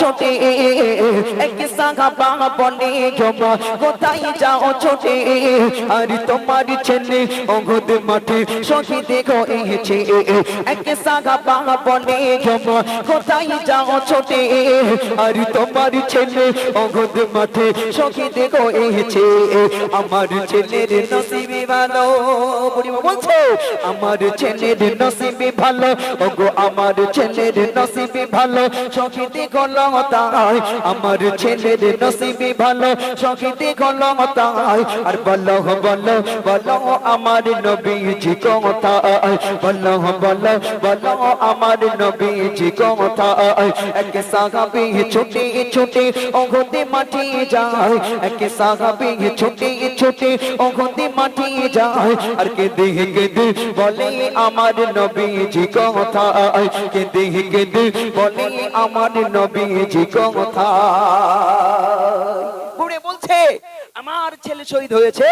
ছোটে এক সাহাবা বলে জমা কোথায় যাও ছোটে, আর তোমার ছেলে অগদ মাঠে শহীদে হয়েছে। এক সাহাবা বলে জমা কোথায় যাও ছোটে, আর আমার ছেলের নসিবে ভালো আমার ছেলের নসিবে ভালো, ওগো আমার ছেলের নসিবে ভালো, শহীদে গল তাই আমার ছেলের নসিবে ভালো শহীদে গল তাই আর বলো বলো বলো আমার নবীজি কথায় বলো বলো বলো আমার নবীজি কথায় এক সাহাবি ছুটে ছুটে ওগতে মাটি যায়। এক সাহাবি ছুটে ছুটে ওগতে মাটি যায়। আর কে দেহ কেঁদে বলে আমার নবীজি কথায় কে দেহ কেঁদে বলে আমার নবীজি কথায়? বুড়ে বলছে, আমার ছেলে শহীদ হয়েছে।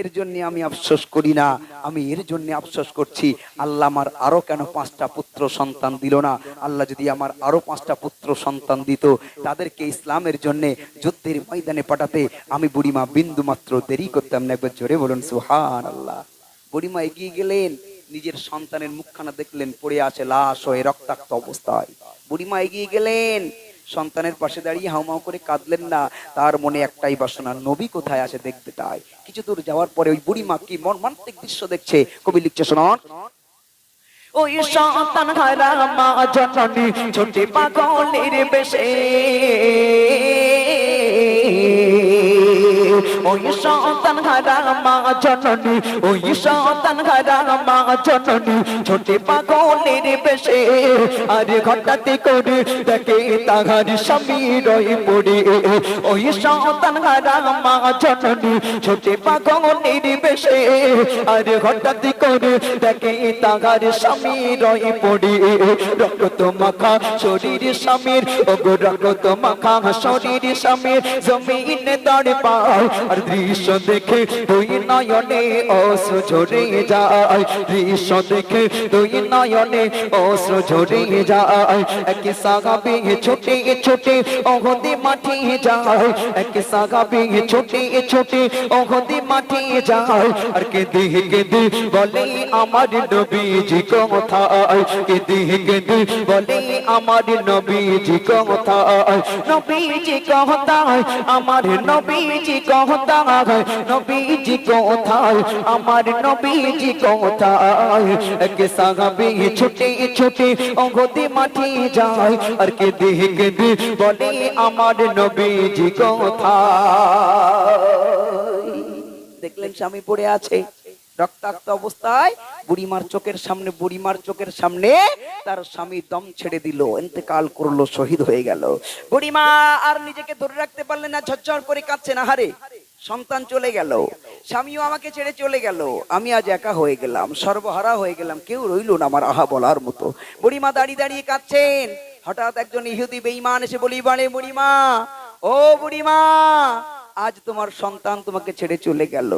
এর জন্য আমি আফসোস করি না। আমি এর জন্য আফসোস করছি। আল্লাহ আমার আরও কেন পাঁচটা পুত্র সন্তান দিল না? আল্লাহ যদি আমার আরও পাঁচটা পুত্র সন্তান দিত, তাদেরকে ইসলামের জন্য যুদ্ধের ময়দানে পাঠাতে আমি বুড়িমা বিন্দু মাত্র দেরি করতাম না। একবার জোরে বলুন সুহান আল্লাহ বুড়িমা এগিয়ে গেলেন। নিজের সন্তানের মুখখানা দেখলেন, পড়ে আছে লাশ হয়ে রক্তাক্ত অবস্থায়। বুড়িমা এগিয়ে গেলেন। সন্তানের পাশে দাঁড়িয়ে হাউমাউ করে কাঁদলেন না। তার মনে একটাই বাসনা, নবী কোথায় আছে দেখতে তাই। কিছু দূর যাওয়ার পরে ওই বুড়ি মা কি মর্মান্তিক দৃশ্য দেখছে? কবি লিখছে, শোনন। ওই সন্তান হারা মা জননী ছোটে পাগলের বেশে। ওই সন্তান হারা মা জননী, ওই সন্তান হারা মা জননী, ছোটে পাগলের বেশে, আরে ঘটাতে করে দেখে তাহার স্বামী রয়ে পড়ে। ওই সন্তান হারা মা জননী, ছোটে পাগলের বেশে, আরে ঘটাতে করে দেখে তাহার স্বামী রয়ে পড়ে। রক্ত মাখা শরীর স্বামীর, ওগো রক্ত মাখা শরীর স্বামীর, জমিনে দাঁড়ে পায় আর দৃশ্য দেখে দুই নয়নে অশ্রু ঝরে যায়। দৃশ্য দেখে দুই নয়নে অশ্রু ঝরে যায়। এক সাগাবে ছোটে ছোটে অহদে মাটি যায়। এক সাগাবে ছোটে ছোটে অহদে মাটি যায়। আর কে দেহ কেঁদে বলে আমার নবীজি কথা কে দেহ কেঁদে বলে আমার নবীজি কথা নবীজি কথা আমার নবীজি কথা নবীজি কোথায়? আমার নবীজি কোথায়? এক সাহাবি ছুটে ছুটে অগতে মাটি যায়, আর কে দেহ কেঁদে বলে আমার নবীজি কোথায়? দেখলেন স্বামী পড়ে আছে, রক্তাক্ত অবস্থায় বুড়িমার চোখের সামনে, বুড়িমার চোখের সামনে তার স্বামী দম ছেড়ে দিল। এতেকাল করল, শহীদ হয়ে গেল। বুড়িমা আর নিজেকে ধরে রাখতে পারলেন না, ঝরঝর করে কাঁদছে না, হারে। সন্তান চলে গেল। স্বামীও আমাকে ছেড়ে চলে গেল। আমি আজ একা হয়ে গেলাম, সর্বহারা হয়ে গেলাম, কেউ রইল না আমার আহা বলার মতো। বুড়িমা দাঁড়িয়ে দাঁড়িয়ে কাঁদছেন। হঠাৎ একজন ইহুদি বেঈমান এসে বলি, বাড়ে বুড়িমা, ও বুড়িমা আজ তোমার সন্তান তোমাকে ছেড়ে চলে গেল।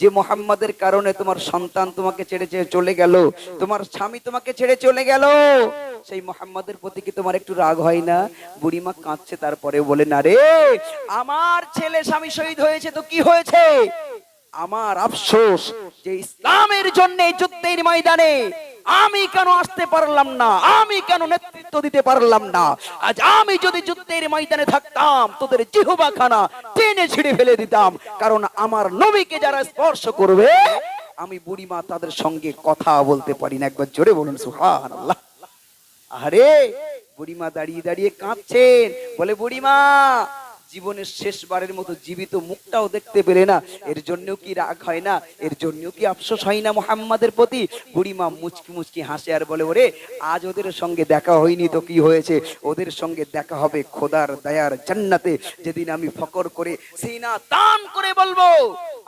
যে মোহাম্মদের কারণে তোমার সন্তান তোমাকে ছেড়ে চলে গেল, তোমার স্বামী তোমাকে ছেড়ে চলে গেল, সেই মোহাম্মদের প্রতি কি তোমার একটু রাগ হয় না? বুড়িমা কাঁদছে তারপরে বলে, না রে, আমার ছেলে স্বামী শহীদ হয়েছে তো কি হয়েছে? আমার আফসোস যে ইসলামের জন্য যুদ্ধের ময়দানে আমি কেন আসতে পারলাম না? আমি কেন নেতৃত্ব দিতে পারলাম না? আজ আমি যদি যুদ্ধের ময়দানে থাকতাম, তোদের জিহবা খানা টেনে ছিঁড়ে ফেলে দিতাম। কারণ আমার নবীকে যারা স্পর্শ করবে, আমি বুড়িমা তাদের সঙ্গে কথা বলতে পারি না। একবার জোরে বলুন সুহান আল্লাহ আরে বুড়িমা দাঁড়িয়ে দাঁড়িয়ে কাঁদছেন। বলে, বুড়িমা জীবনের শেষবারের মতো জীবিত মুখটাও দেখতে পেলে না। এর জন্যও কি রাগ হয় না? এর জন্যও কি আফসোস হয় না মোহাম্মদের প্রতি? বুড়িমা মুচকি মুচকি হাসে আর বলে, ওরে, আজ ওদের সঙ্গে দেখা হয়নি তো কি হয়েছে? ওদের সঙ্গে দেখা হবে খোদার দয়ার জান্নাতে। যেদিন আমি ফকর করে, সিনা তান করে বলব,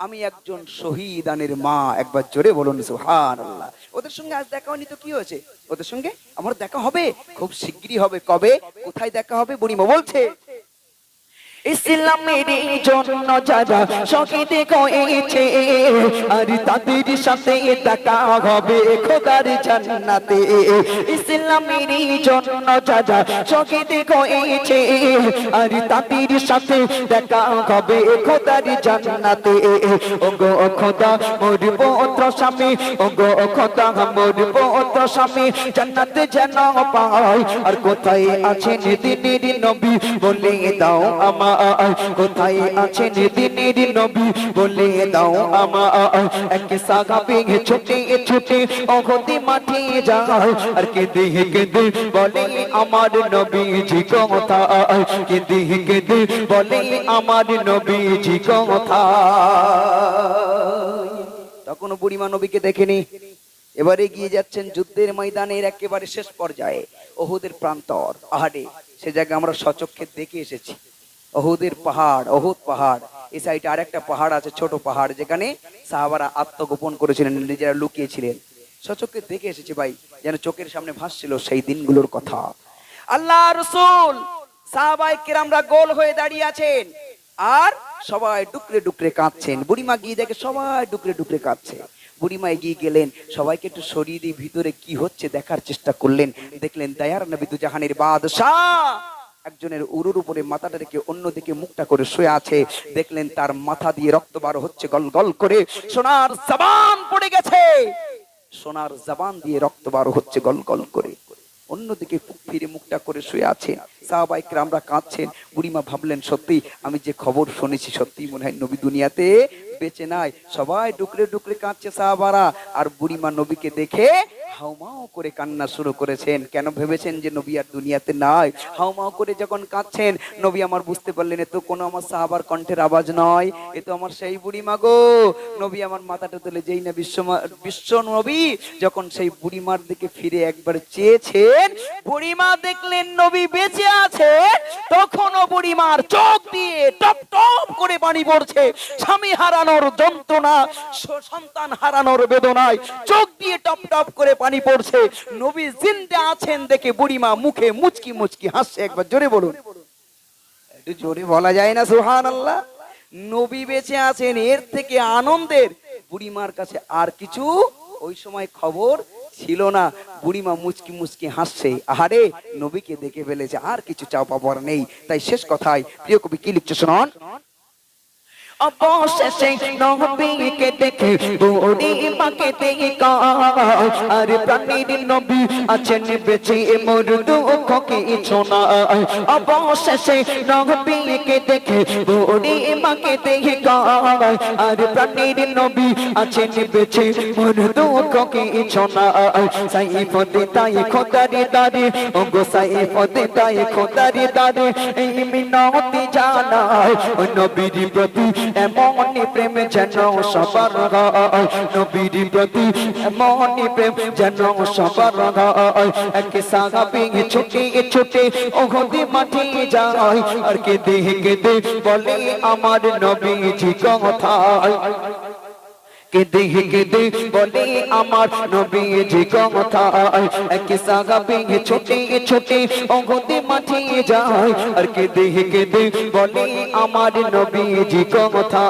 আমি একজন শহীদানের মা। একবার জোরে বলুন সুহান আল্লাহ ওদের সঙ্গে আজ দেখা হয়নি তো কি হয়েছে? ওদের সঙ্গে আমার দেখা হবে? খুব শিগগিরই হবে। কবে? কোথায় দেখা হবে? বুড়িমা বলছে। ইসলামের জন্য যারা শহীদ হয়েছে, আর তাদের সাথে দেখা হবে খোদার জান্নাতে। ইসলামের জন্য যারা শহীদ হয়েছে, আর তাদের সাথে দেখা হবে খোদার জান্নাতে। ওগো খোদা, মোর পুত্র স্বামী, ওগো খোদা, মোর পুত্র স্বামী, জান্নাতে যেন পাই। আর কোথায় আছেন দিনের নবী, বলে দাও আমা কোথায় আছেন দিনের নবী? বলে দাও এক ছুটে ছুটে অগতি মাঠে যায় আর কেঁদে কেঁদে বলে আমার নবীজি কথা কেঁদে কেঁদে বলে আমার নবীজি কথা তখন বুড়িমা নবীকে দেখেনি। এবারে গিয়ে যাচ্ছেন যুদ্ধের ময়দানের একেবারে শেষ পর্যায়ে, ওহুদের প্রান্তর। আহারে, সে জায়গায় আমরা সচক্ষে দেখে এসেছি। অহুদের পাহাড়, অহুদ পাহাড়। এই সাইডে আরেকটা পাহাড় আছে, ছোট পাহাড়, যেখানে সাহাবারা আত্মগোপন করেছিলেন, নিজেরা লুকিয়েছিলেন। সচক্ষে দেখে এসেছি ভাই, যেন চোখের সামনে ভাসছিল সেই দিনগুলোর কথা। আল্লাহ রসুল সাহাবাই গোল হয়ে দাঁড়িয়ে আছেন আর সবাই ডুকরে ডুকরে কাঁদছেন। বুড়িমা গিয়ে দেখে সবাই ডুকরে ডুকরে কাঁদছে। বুড়িমা এগিয়ে গেলেন, সবাইকে একটু সরিয়ে দিয়ে ভিতরে কি হচ্ছে দেখার চেষ্টা করলেন। দেখলেন দয়ার নবী দু জাহানের বাদশাহ। একজনের উরুর উপরে মাথাটা রেখে অন্যদিকে মুখটা করে শুয়ে আছে। দেখলেন তার মাথা দিয়ে রক্ত বার হচ্ছে, গল গল করে। সোনার জবান পড়ে গেছে। সোনার জবান দিয়ে রক্ত বার হচ্ছে, গল গল করে। অন্যদিকে ফিরে মুখটা করে শুয়ে আছে। সাহাবাই আমরা কাঁদছেন। বুড়িমা ভাবলেন, সত্যি, আমি যে খবর শুনেছি সত্যি মনে হয় নবী দুনিয়াতে বেঁচে নাই। সবাই ডুকরে ডুকরে কাঁদছে সাহাবারা। আর বুড়িমা নবীকে দেখে হাউমাও করে কান্না শুরু করেছেন। কেন ভেবেছেন যে নবী আর দুনিয়াতে নাই? হাউমাও করে যখন কাঁদছেন, নবী আমার বুঝতে পারলেন, এ তো কোনো আমার সাহাবার কণ্ঠের আওয়াজ নয়। এ তো আমার সেই বুড়িমা গো। নবী আমার মাথাটা তুলে, যেই না বিশ্ব বিশ্ব নবী। যখন সেই বুড়িমার দিকে ফিরে একবার চেয়েছেন, বুড়িমা দেখলেন নবী বেঁচে আছে, তখনও বুড়িমার চোখ দিয়ে টপ টপ করে পানি পড়ছে। স্বামী হারানোর যন্ত্রণা, সন্তান হারানোর বেদনায় চোখ দিয়ে টপ টপ করে পানি পড়ছে। নবী জিন্দা আছেন দেখে বুড়িমা মুখে মুচকি মুচকি হাসছে। একবার জোরে বলুন। একটু জোরে বলা যায় না সুহান আল্লাহ নবী বেঁচে আছেন, এর থেকে আনন্দের। বুড়িমার কাছে আর কিছু? ওই সময় খবর ছিল না। বুড়িমা মুচকি মুচকি হাসছে। আহারে, নবীকে দেখে ফেলেছে, আর কিছু চাপা পর নেই। তাই শেষ কথায় প্রিয় কবি কি লিখছে শোনান? অবশেষে নবীকে দেখে বুড়ি মাকে দেখা আর প্রাণীর নবী আছেন বেঁচে মোর দুঃখ কিছু না অবশেষে নবীকে দেখে বুড়ি মাকে দেখা আর প্রাণীর নবী আছেন বেঁচে মোর দুঃখ কিছু না সাইফ দিতাই খোদারি দারে ওগো সাইফ দিতাই খোদারি দারে এই মিনতি জানায় নবীর প্রতি এমনই প্রেম যেন সবার নবীর প্রতি এমনই প্রেম যেন সবার এক সাহাবি ছুটে ছুটে ওহদি মাঠে যায়, আর কে দেহ দে বলে, আমার নবীজি কথায়? কেঁদে কেঁদে বলে আমার নবীজি কথা। এক সাগাবে ছোটে ছোটে অগতে মাঠে যায়। আর কেঁদে কেঁদে বলে আমার নবীজি কথা।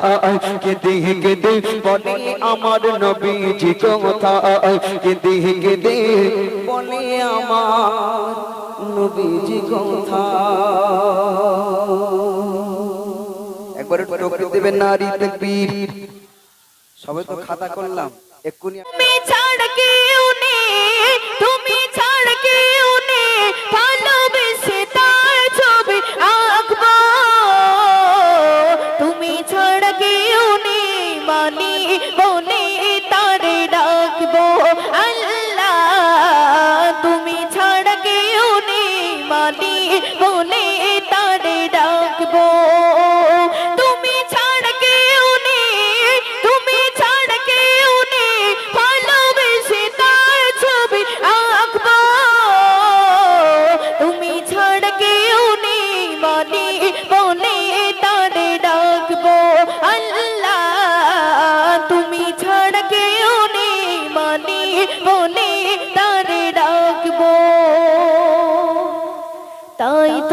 কেঁদে কেঁদে বলে আমার নবীজি কথা। কেঁদে কেঁদে বলে আমার নবীজি কথা। একবার একটু দেবেন নারী তকবীর। সবাই তো খাতা করলাম এক্ষুনি তুমি ছাড় কেউ নেই তুমি ছাড় কেউ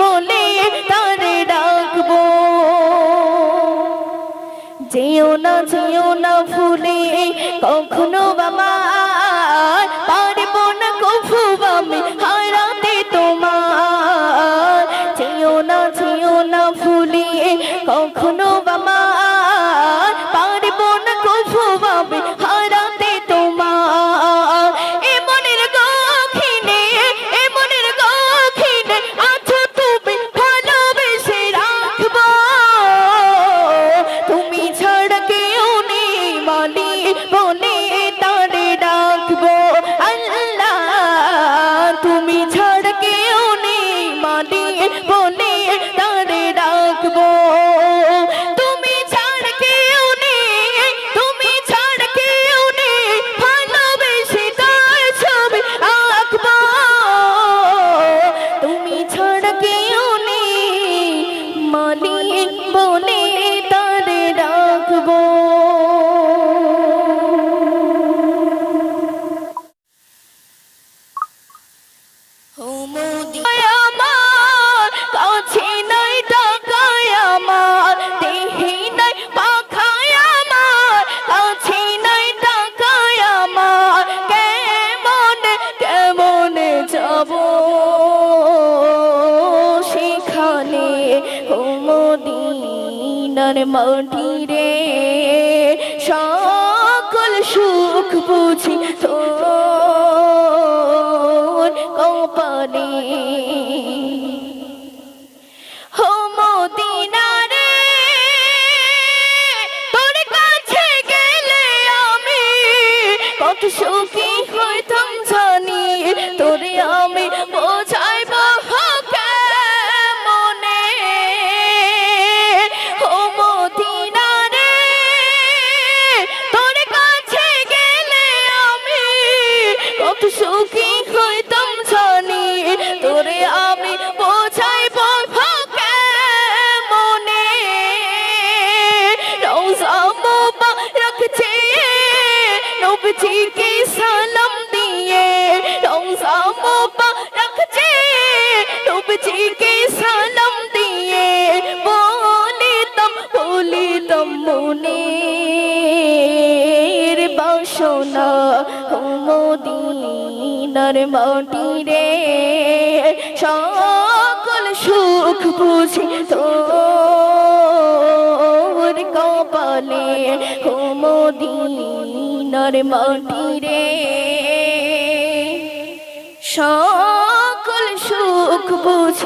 বলে তারে ডাকবো। যেও না যেও না ফুলে কখনো বাবা mơ đi মটিরে সকল সুখ বুঝি তোর কপালে। হোমদিনার মটিরে সকল সুখ বুঝি